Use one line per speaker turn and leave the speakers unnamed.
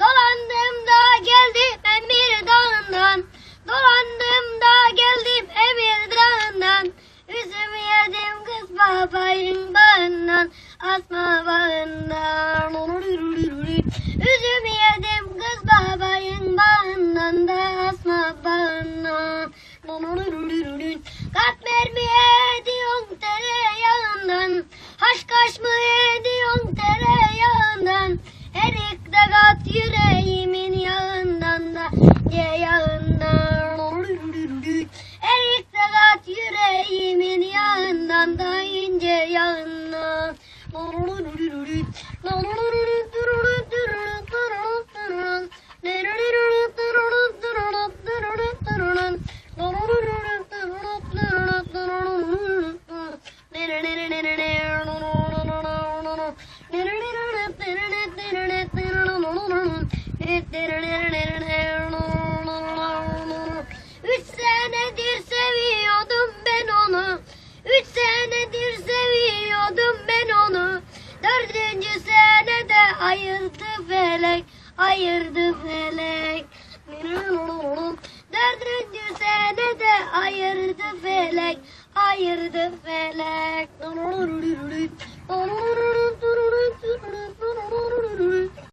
Dolandım da geldim Emir Dağı'ndan. Dolandım da geldim Emir Dağı'ndan. Üzüm yedim kız babayın bağından Asma bağından. Üzüm yedim kız babayın bağından da Asma bağından. Kat mermiye Haşkaş mı ediyorsun tereyağından. Erik de kat yüreğimin yağından da ye yağından. Erik de kat yüreğimin yağından da ince yağından. Üç senedir seviyordum ben onu. Üç senedir seviyordum ben onu. Dördüncü senede ayırdı felek, ayırdı felek. Dördüncü senede ayırdı felek, ayırdı felek.